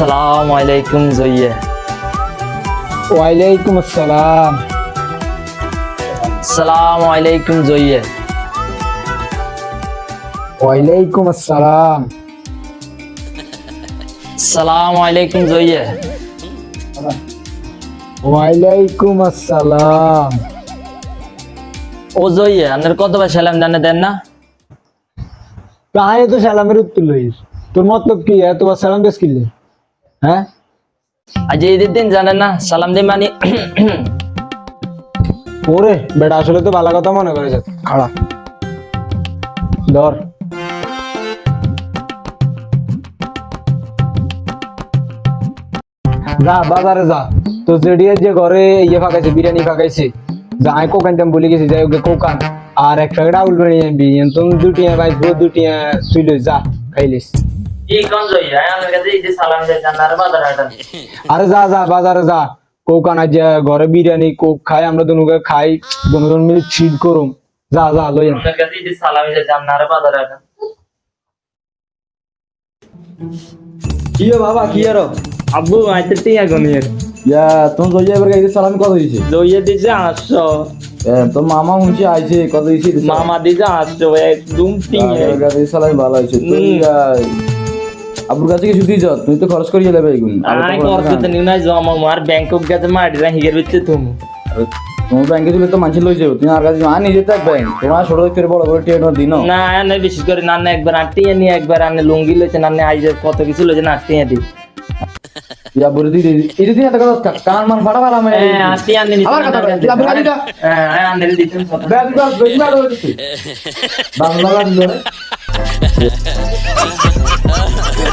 সালাম আলাইকুম জইয়ে। ওয়ালাইকুম আসসালাম। সালাম আলাইকুম জইয়ে। ওয়ালাইকুম আসসালাম। সালাম আলাইকুম জইয়ে। ওয়ালাইকুম আসসালাম। ও জইয়ে আপনার কত বার সালাম জানে দেন না? কাহে তো সালামের উত্তর লইস। তোর মতলব কি? এতবার সালাম দেশ কিনলে? হ্যাঁ? আজ ঈদের দিন জানেন না, সালাম দিন মানে। ওরে, বেটা, আসলে তো ভালো কথা মনে খাড়া। ধর। যা, বাজারে যা। তো জেডিএর যে ঘরে ইয়ে ফাঁকাইছে, বিরিয়ানি ফাঁকাইছে, যা আই কোকান দাম বলে গেছি, যাই ওকে কোকান। আর এক প্যাকেট আউল করে নিয়ে আনবি তুমি দুটি ভাই দুটি সুইল যা, খাইলিস। জইয়ে আর বাজার হাটান আরে যা যা বাজারে যা। কোক আনা যা ঘরে বিরিয়ানি কোক খাই আমরা দুনুকে খাই দুজন মিলে চিট করুম। যা যা লই কি বাবা কি আর? আব্বু আইতে টিয়া গনিয়ে ইয়া জয় এবার গাইতে সালামি কত দিয়েছে জইয়ে দিছে আটশো এ, তোর মামা মুন্সি আইছে কত দিয়েছে মামা দিছে আটশো একদম টিঙে। সালামি ভালো হয়েছে আব্বুর কাছে কিছু দিয়েছ তুই তো খরচ করিয়ে দেবে এগুলো। আই করতে নিউ না জমা মার ব্যাংকক গেছে মাটিরা হিগের বিচ্ছে তুমি তোমার ব্যাংকে দিলে তো মানুষ লই যাবে তুমি আর কাছে মা নিজে তো ব্যাংক তোমার ছোট থেকে বড় বড় টিয়ে দিন না না বিশেষ করে নান্না একবার আটিয়ে নিয়ে একবার আনে লুঙ্গি লইছে নান্না আইজে কত কিছু লইছে না আটিয়ে দি। ইয়া বলে দিই এটা দিয়ে কথা কান মান ফাটা ফাটা আমি হ্যাঁ আটিয়ে আনে নিতে আবার কথা বলে, তুই আবার গাড়ি হ্যাঁ আনে কথা bag bag bag bag Bangla